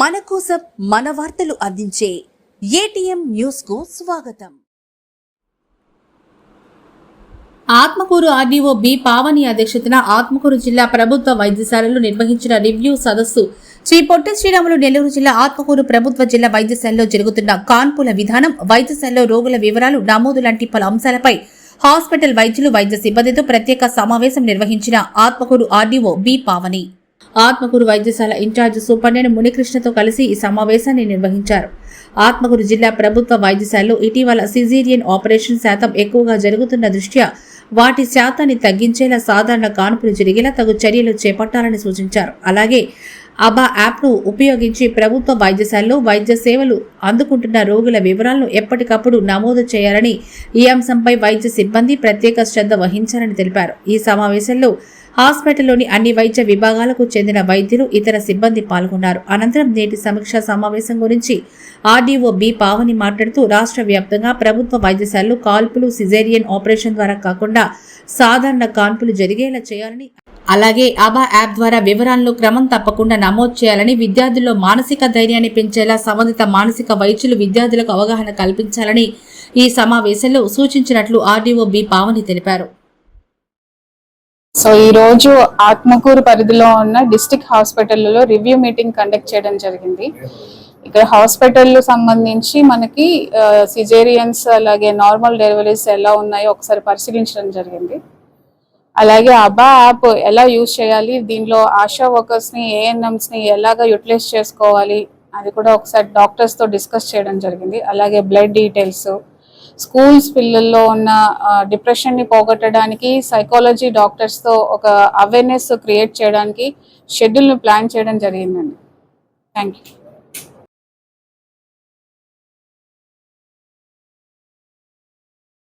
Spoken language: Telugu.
మన కోసం మన వార్తలు అందించే ఏటీఎం న్యూస్కు స్వాగతం. ఆత్మకూరు ఆర్డీఓ బి పావని అధ్యక్షతన ఆత్మకూరు జిల్లా ప్రభుత్వ వైద్యశాలలో నిర్వహించిన రివ్యూ సదస్సు. శ్రీ పొట్టి శ్రీరాములు నెల్లూరు జిల్లా ఆత్మకూరు ప్రభుత్వ జిల్లా వైద్యశాలలో జరుగుతున్న కాన్పుల విధానం వైద్యశాలలో రోగుల వివరాలు నమోదు లాంటి పలు అంశాలపై హాస్పిటల్ వైద్యులు వైద్య సిబ్బందితో ప్రత్యేక సమావేశం నిర్వహించిన ఆత్మకూరు ఆర్డీఓ బి పావని. ఆత్మకూరు వైద్యశాల ఇన్ఛార్జ్ సూపరింటెండెంట్ మునికృష్ణతో కలిసి ఈ సమావేశాన్ని నిర్వహించారు. ఆత్మకూరు జిల్లా ప్రభుత్వ వైద్యశాలలో ఇటీవల సిజీరియన్ ఆపరేషన్ శాతం ఎక్కువగా జరుగుతున్న దృష్ట్యా వాటి శాతాన్ని తగ్గించేలా సాధారణ కాన్పులు జరిగేలా తగు చర్యలు చేపట్టాలని సూచించారు. అలాగే అబా యాప్ను ఉపయోగించి ప్రభుత్వ వైద్యశాలలో వైద్య సేవలు అందుకుంటున్న రోగుల వివరాలను ఎప్పటికప్పుడు నమోదు చేయాలని ఈ అంశంపై వైద్య సిబ్బంది ప్రత్యేక శ్రద్ధ వహించాలని తెలిపారు. ఈ సమావేశంలో హాస్పిటల్లోని అన్ని వైద్య విభాగాలకు చెందిన వైద్యులు ఇతర సిబ్బంది పాల్గొన్నారు. అనంతరం నేటి సమీక్షా సమావేశం గురించి ఆర్డీఓ బి. పావని మాట్లాడుతూ రాష్ట్ర వ్యాప్తంగా ప్రభుత్వ వైద్యశాలలు కాల్పులు సిజేరియన్ ఆపరేషన్ ద్వారా కాకుండా సాధారణ కాన్పులు జరిగేలా చేయాలని అలాగే అబా యాప్ ద్వారా వివరాలను క్రమం తప్పకుండా నమోదు చేయాలని విద్యార్థుల్లో మానసిక ధైర్యాన్ని పెంచేలా సంబంధిత మానసిక వైద్యులు విద్యార్థులకు అవగాహన కల్పించాలని ఈ సమావేశంలో సూచించినట్లు ఆర్డీఓ బి. పావని తెలిపారు. సో ఈ రోజు ఆత్మకూరు పరిధిలో ఉన్న డిస్టిక్ హాస్పిటల్లో రివ్యూ మీటింగ్ కండక్ట్ చేయడం జరిగింది. ఇక్కడ హాస్పిటల్ సంబంధించి మనకి సిజేరియన్స్ అలాగే నార్మల్ డెలివరీస్ ఎలా ఉన్నాయో ఒకసారి పరిశీలించడం జరిగింది. అలాగే అబా యాప్ ఎలా యూజ్ చేయాలి దీనిలో ఆశా వర్కర్స్ని ఏఎన్ఎంస్ని ఎలాగ యూటిలైజ్ చేసుకోవాలి అది కూడా ఒకసారి డాక్టర్స్తో డిస్కస్ చేయడం జరిగింది. అలాగే బ్లడ్ డీటెయిల్స్ స్కూల్స్ పిల్లల్లో ఉన్న డిప్రెషన్ని పోగొట్టడానికి సైకాలజీ డాక్టర్స్తో ఒక అవేర్నెస్ క్రియేట్ చేయడానికి షెడ్యూల్ని ప్లాన్ చేయడం జరిగిందండి. Thank you